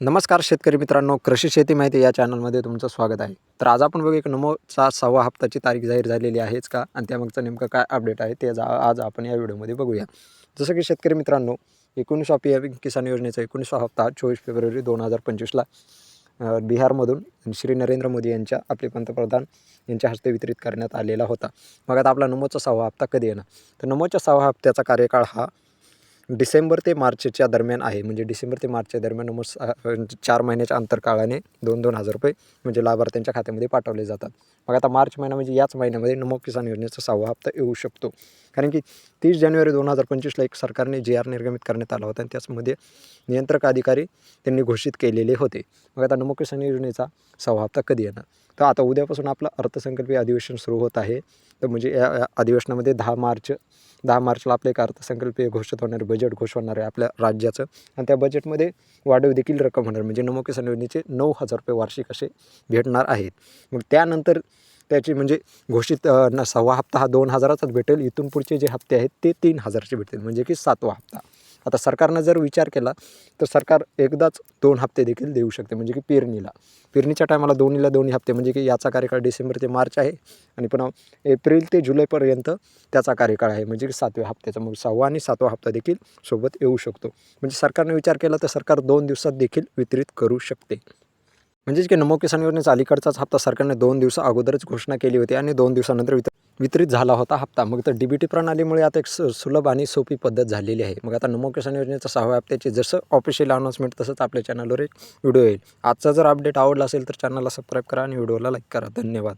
नमस्कार शेतकरी मित्रांनो कृषी शेती माहिती या चॅनलमध्ये तुमचं स्वागत आहे. तर आज आपण बघू एक नमोचा सहावा हप्ताची तारीख जाहीर झालेली आहेच का? आणि त्यामागचं नेमकं काय अपडेट आहे ते जा- आज आपण या व्हिडिओमध्ये बघूया. जसं की शेतकरी मित्रांनो एकोणीसवा पी एम किसान योजनेचा एकोणीसवा हप्ता चोवीस फेब्रुवारी दोन हजार पंचवीसला बिहारमधून श्री नरेंद्र मोदी यांच्या आपले पंतप्रधान यांच्या हस्ते वितरित करण्यात आलेला होता. मग आता आपला नमोचा सहावा हप्ता कधी येणार? तर नमोच्या सहावा हप्त्याचा कार्यकाळ हा डिसेंबर ते मार्चच्या दरम्यान आहे. म्हणजे डिसेंबर ते मार्चच्या दरम्यान नमो स- चार महिन्याच्या अंतरकाळाने दोन दोन हजार रुपये म्हणजे लाभार्थ्यांच्या खात्यामध्ये पाठवले जातात. मग आता मार्च महिना म्हणजे याच महिन्यामध्ये नमो किसान योजनेचा सहावा हप्ता येऊ शकतो. कारण की तीस जानेवारी दोन हजार पंचवीसला एक सरकारने जे आर निर्गमित करण्यात आला होता आणि त्याचमध्ये नियंत्रक अधिकारी त्यांनी घोषित केलेले होते. मग आता नमो किसान योजनेचा सहावा हप्ता कधी येणार? तर आता उद्यापासून आपलं अर्थसंकल्पीय अधिवेशन सुरू होत आहे. तर म्हणजे या अधिवेशनामध्ये दहा मार्च दहा मार्चला आपलं एक अर्थसंकल्पीय घोषित होणारे बजेट घोष होणार आहे आपल्या राज्याचं. आणि त्या बजेटमध्ये वाढीव देखील रक्कम होणार. म्हणजे नमो किसान योजनेचे नऊ हजार रुपये वार्षिक असे भेटणार आहेत. मग त्यानंतर त्याची म्हणजे घोषित न सहावा हप्ता हा दोन हजाराचाच भेटेल. इथून पुढचे जे हप्ते आहेत ते तीन हजारचे भेटतील. म्हणजे की सातवा हप्ता. आता सरकारनं जर विचार केला तर सरकार एकदाच दोन हप्ते देखील देऊ शकते म्हणजे की पेरणीला. पेरणीच्या टायमाला दोन्हीला दोन्ही हप्ते म्हणजे की याचा कार्यकाळ डिसेंबर ते मार्च आहे आणि पुन्हा एप्रिल ते जुलैपर्यंत त्याचा कार्यकाळ आहे म्हणजे की सातव्या हप्त्याचा. मग सहावा आणि सातवा हप्ता देखील सोबत येऊ शकतो. म्हणजे सरकारने विचार केला तर सरकार दोन दिवसात देखील वितरित करू शकते. म्हणजेच की नमो किसान योजनेचा अलीकडचाच हप्ता सरकारने दोन दिवसा अगोदरच घोषणा केली होती आणि दोन दिवसानंतर वितर वितरित झाला होता हप्ता. मग तर डी बी टी प्रणालीमुळे आता एक सु सुलभ आणि सोपी पद्धत झालेली आहे. मग आता नमो किसान योजनेचा सहाव्या हप्त्याची जसं ऑफिशियल अनाउन्समेंट तसंच आपल्या चॅनलवर एक व्हिडिओ येईल. आजचा जर अपडेट आवडला असेल तर चॅनलला सबस्क्राईब करा आणि व्हिडिओला लाईक करा. धन्यवाद.